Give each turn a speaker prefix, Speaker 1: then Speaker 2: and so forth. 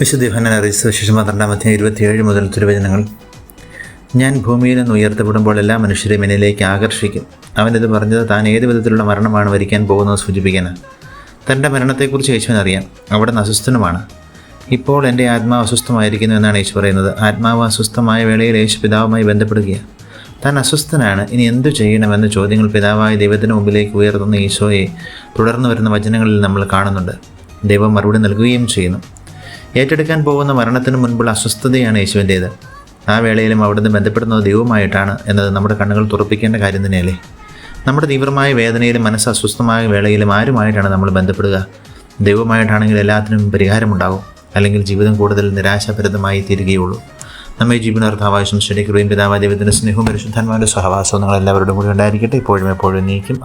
Speaker 1: വിശുദ്ധ യോഹന്നാൻ അറിയിച്ച ശേഷം അധ്യായം ഇരുപത്തിയേഴ് മുതൽ തിരുവചനങ്ങൾ. ഞാൻ ഭൂമിയിൽ നിന്ന് ഉയർത്തപ്പെടുമ്പോൾ എല്ലാ മനുഷ്യരെയും എന്നിലേക്ക് ആകർഷിക്കും. അവനത് പറഞ്ഞത് താൻ ഏത് വിധത്തിലുള്ള മരണമാണ് വരിക്കാൻ പോകുന്നത് സൂചിപ്പിക്കാനാണ് തന്റെ മരണത്തെക്കുറിച്ച് യേശുവിനറിയാം. അവിടെ അസ്വസ്ഥനുമാണ്. ഇപ്പോൾ എന്റെ ആത്മാവ് അസ്വസ്ഥമായിരിക്കുന്നു എന്നാണ് യേശു പറയുന്നത്. ആത്മാവ് അസ്വസ്ഥമായ വേളയിൽ യേശു പിതാവുമായി ബന്ധപ്പെടുകയാണ്. താൻ അസ്വസ്ഥനാണ്. ഇനി എന്തു ചെയ്യണമെന്ന ചോദ്യങ്ങൾ പിതാവായ ദൈവത്തിന് മുമ്പിലേക്ക് ഉയർത്തുന്ന ഈശോയെ തുടർന്ന് വരുന്ന വചനങ്ങളിൽ നമ്മൾ കാണുന്നുണ്ട്. ദൈവം മറുപടി നൽകുകയും ചെയ്യുന്നു. ഏറ്റെടുക്കാൻ പോകുന്ന മരണത്തിന് മുൻപുള്ള അസ്വസ്ഥതയാണ് യേശുവിന്റേത്. ആ വേളയിലും അവിടുന്ന് ബന്ധപ്പെടുന്നത് ദൈവമായിട്ടാണ് എന്നത് നമ്മുടെ കണ്ണുകൾ തുറപ്പിക്കേണ്ട കാര്യം തന്നെയല്ലേ? നമ്മുടെ തീവ്രമായ വേദനയിലും മനസ്സ് അസ്വസ്ഥമായ വേളയിലും ആരുമായിട്ടാണ് നമ്മൾ ബന്ധപ്പെടുക? ദൈവമായിട്ടാണെങ്കിൽ എല്ലാത്തിനും പരിഹാരമുണ്ടാകും അല്ലെങ്കിൽ ജീവിതം കൂടുതൽ നിരാശാഭരിതമായി തീരുകയുള്ളൂ. നമ്മെ ജീവനാർത്ഥാവശ്യം ശരിക്കും പിതാവായ ദൈവത്തിന്റെ സ്നേഹവും പരിശുദ്ധന്മാരുടെ സഹവാസവും നിങ്ങളെല്ലാവരുടെ കൂടി ഉണ്ടായിരിക്കട്ടെ. ഇപ്പോഴും എപ്പോഴും നീക്കും.